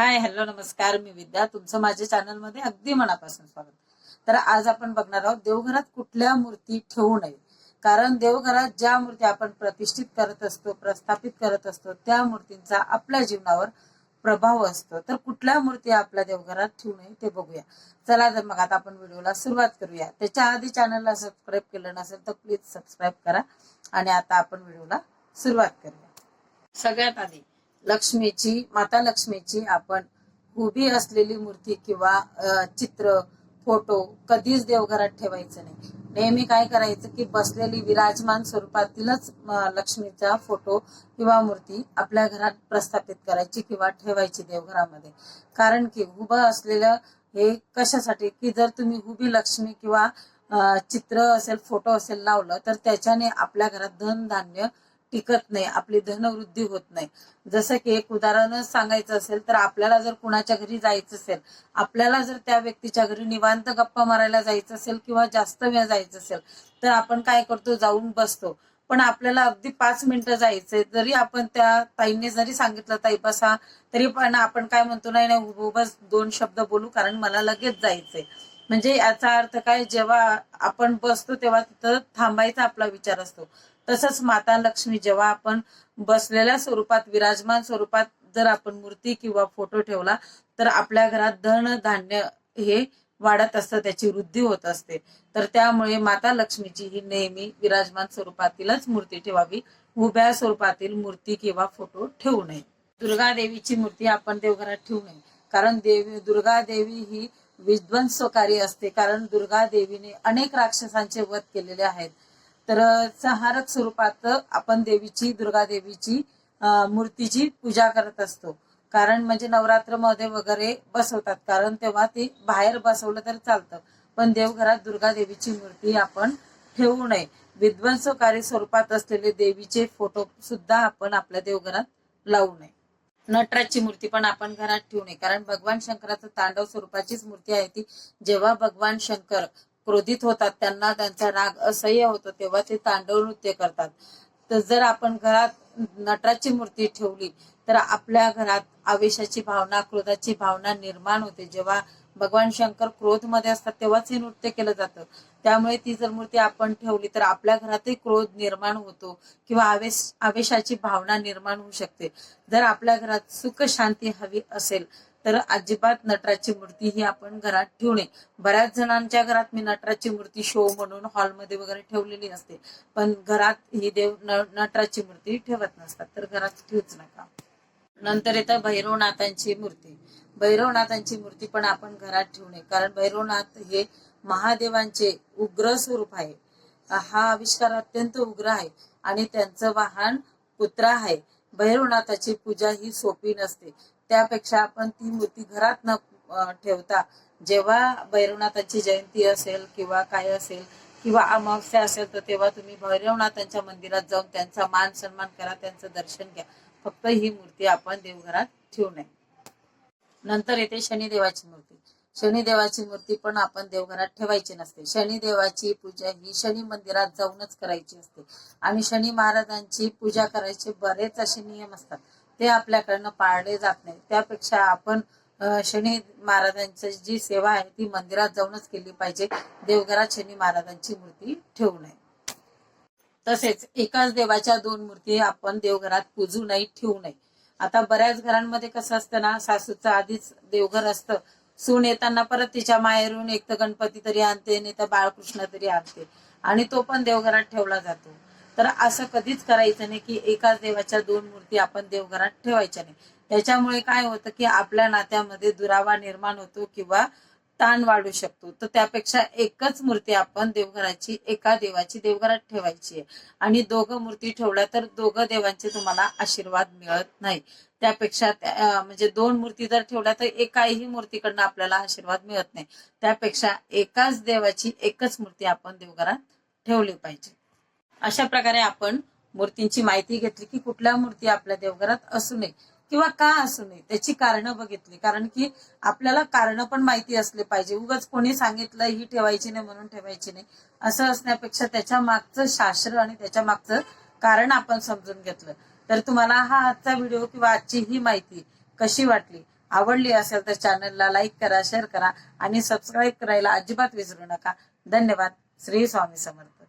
Hi hello नमस्कार मी विद्या. तुमचं माझ्या चॅनलमध्ये अगदी मनापासून स्वागत. तर आज आपण बघणार आहोत देवघरात कुठल्या मूर्ती ठेवू नये? कारण देवघरात ज्या मूर्ती आपण प्रतिष्ठित करत असतो प्रस्थापित करत असतो त्या मूर्तींचा आपल्या जीवनावर प्रभाव असतो. तर कुठल्या मूर्ती आपल्या देवघरात ठेवू नये ते बघूया. चला तर मग आता आपण व्हिडिओला सुरुवात करूया. त्याच्या आधी चॅनलला सबस्क्राईब केलं नसेल तर प्लीज सबस्क्राईब करा. आणि आता आपण व्हिडिओला सुरुवात करूया. सगळ्यात आधी लक्ष्मीची माता लक्ष्मीची आपण उभी असलेली मूर्ती किंवा चित्र फोटो कधीच देवघरात ठेवायचं नाही. नेहमी काय करायचं की बसलेली विराजमान स्वरूपातीलच लक्ष्मीचा फोटो किंवा मूर्ती आपल्या घरात प्रस्थापित करायची किंवा ठेवायची देवघरामध्ये. कारण की उभं असलेलं हे कशासाठी? की जर तुम्ही उभी लक्ष्मी किंवा चित्र असेल फोटो असेल लावलं तर त्याच्याने आपल्या घरात धन धान्य टिकत नाही आपली धनवृद्धी होत नाही. जसं की एक उदाहरणच सांगायचं असेल तर आपल्याला जर कुणाच्या घरी जायचं असेल आपल्याला जर त्या व्यक्तीच्या घरी निवांत गप्पा मारायला जायचं असेल किंवा जास्त वेळ जायचं असेल तर आपण काय करतो? जाऊन बसतो. पण आपल्याला अगदी पाच मिनिटं जायचंय जरी आपण त्या ताईने जरी सांगितलं ताई बसा तरी पण आपण काय म्हणतो? नाही नाही उभं बस दोन शब्द बोलू कारण मला लगेच जायचंय. म्हणजे याचा अर्थ काय? जेव्हा आपण बसतो तेव्हा तिथं थांबायचा आपला विचार असतो. तसंच माता लक्ष्मी जेव्हा आपण बसलेल्या स्वरूपात विराजमान स्वरूपात जर आपण मूर्ती किंवा फोटो ठेवला तर आपल्या घरात धन धान्य हे वाढत असतं त्याची वृद्धी होत असते. तर त्यामुळे माता लक्ष्मीची ही नेहमी विराजमान स्वरूपातीलच मूर्ती ठेवावी. उभ्या स्वरूपातील मूर्ती किंवा फोटो ठेवू नये. दुर्गा देवीची मूर्ती आपण देवघरात ठेवू नये. कारण देवी दुर्गा देवी ही विध्वंसकारी असते. कारण दुर्गा देवीने अनेक राक्षसांचे वध केलेले आहेत. तर संहारक स्वरूपात आपण देवीची दुर्गा देवीची मूर्तीची पूजा करत असतो. कारण म्हणजे नवरात्रमध्ये वगैरे बसवतात. कारण तेव्हा ती बाहेर बसवलं तर चालतं. पण देवघरात दुर्गा देवीची मूर्ती आपण ठेवू नये. विध्वंसकारी स्वरूपात असलेले देवीचे फोटो सुद्धा आपण आपल्या देवघरात लावू नये. नटराजची मूर्ती पण आपण घरात ठेवू नये. कारण भगवान शंकराचं तांडव स्वरूपाचीच मूर्ती आहे ती. जेव्हा भगवान शंकर क्रोधित होतात त्यांना त्यांचा राग असह्य होतो तेव्हा ते तांडव नृत्य करतात. तर जर आपण घरात नटराची मूर्ती ठेवली तर आपल्या घरात आवेशाची भावना क्रोधाची भावना निर्माण होते. जेव्हा भगवान शंकर क्रोधमध्ये असतात तेव्हाच हे नृत्य केलं जातं. त्यामुळे ती जर मूर्ती आपण ठेवली तर आपल्या घरातही क्रोध निर्माण होतो किंवा आवेश आवेशाची भावना निर्माण होऊ शकते. जर आपल्या घरात सुख शांती हवी असेल तर अजिबात नटराजची मूर्ती ही आपण घरात ठेवू नये. बऱ्याच जणांच्या घरात मी नटराजची मूर्ती शो म्हणून हॉलमध्ये वगैरे ठेवलेली असते पण घरात ही देव नटराची नटराजची मूर्ती ठेवत नसतात. तर घरात ठेवूच नका. नंतर येतं भैरवनाथांची मूर्ती. भैरवनाथांची मूर्ती पण आपण घरात ठेवू नये. कारण भैरवनाथ हे महादेवांचे उग्र स्वरूप आहे. हा आविष्कार अत्यंत उग्र आहे. आणि त्यांचं वाहन कुत्रा आहे. भैरवनाथाची पूजा ही सोपी नसते. त्यापेक्षा आपण ती मूर्ती घरात न ठेवता जेव्हा भैरवनाथाची जयंती असेल किंवा काय असेल किंवा अमावस्या असेल तर तेव्हा तुम्ही भैरवनाथांच्या मंदिरात जाऊन त्यांचा मान सन्मान करा त्यांचं दर्शन घ्या. फक्त ही मूर्ती आपण देवघरात ठेवू नये. नंतर येते शनिदेवाची मूर्ती. शनिदेवाची मूर्ती पण आपण देवघरात ठेवायची नसते. शनिदेवाची पूजा ही शनी मंदिरात जाऊनच करायची असते. आणि शनी महाराजांची पूजा करायचे बरेच असे नियम असतात. ते आपल्याकडनं पाळले जात नाही. त्यापेक्षा आपण शनी महाराजांची जी सेवा आहे ती मंदिरात जाऊनच केली पाहिजे. देवघरात शनी महाराजांची मूर्ती ठेवू नये. तसेच एकाच देवाच्या दोन मूर्ती आपण देवघरात पूजू नाही ठेवू नये. आता बऱ्याच घरांमध्ये कसं असतं ना सासूचं आधीच देवघर असतं. सून येताना परत तिच्या माहेरून एक तर गणपती तरी आणते नाही तर बाळकृष्ण तरी आणते. आणि तो पण देवघरात ठेवला जातो. तर असं कधीच करायचं नाही की एकाच देवाच्या दोन मूर्ती आपण देवघरात ठेवायच्या नाही. त्याच्यामुळे काय होतं की आपल्या नात्यामध्ये दुरावा निर्माण होतो किंवा ताण वाढू शकतो. तर त्यापेक्षा एकच मूर्ती आपण देवघराची एका देवाची देवघरात ठेवायची आहे. आणि दोघं मूर्ती ठेवल्या तर दोघं देवांचे तुम्हाला आशीर्वाद मिळत नाही. त्यापेक्षा म्हणजे दोन मूर्ती जर ठेवल्या तर एकाही मूर्तीकडनं आपल्याला आशीर्वाद मिळत नाही. त्यापेक्षा एकाच देवाची एकच मूर्ती आपण देवघरात ठेवली पाहिजे. अशा प्रकारे आपण मूर्तींची माहिती घेतली की कुठल्या मूर्ती आपल्या देवघरात असू नये. किंवा का असू नये त्याची कारणं बघितली. कारण की आपल्याला कारणं पण माहिती असले पाहिजे. उगाच कोणी सांगितलं ही ठेवायची नाही म्हणून ठेवायची नाही. असं असण्यापेक्षा त्याच्या मागचं शास्त्र आणि त्याच्या मागचं कारण आपण समजून घेतलं. तर तुम्हाला हा आजचा व्हिडिओ किंवा आजची ही माहिती कशी वाटली? आवडली असेल तर चॅनलला लाईक करा शेअर करा आणि सबस्क्राईब करायला अजिबात विसरू नका. धन्यवाद. श्री स्वामी समर्थ.